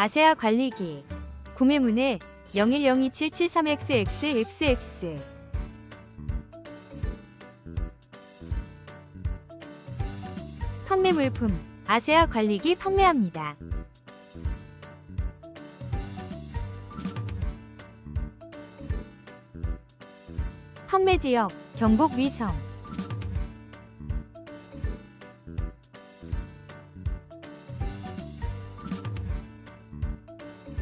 아세아 관리기. 구매문의 01027773XXXX 판매 물품 아세아 관리기 판매합니다. 판매 지역 경북 위성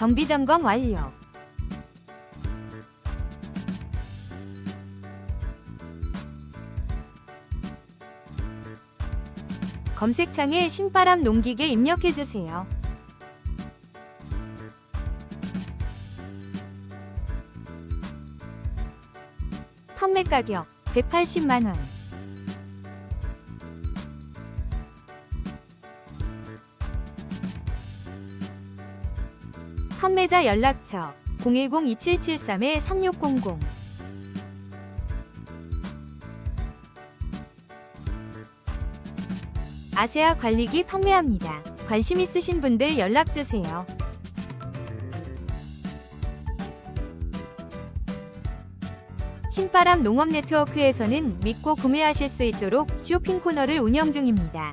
정비 점검 완료. 검색창에 신바람 농기계 입력해주세요. 판매 가격 180만원. 판매자 연락처 010-2773-3600 아세아 관리기 판매합니다. 관심 있으신 분들 연락주세요. 신바람 농업 네트워크에서는 믿고 구매하실 수 있도록 쇼핑 코너를 운영 중입니다.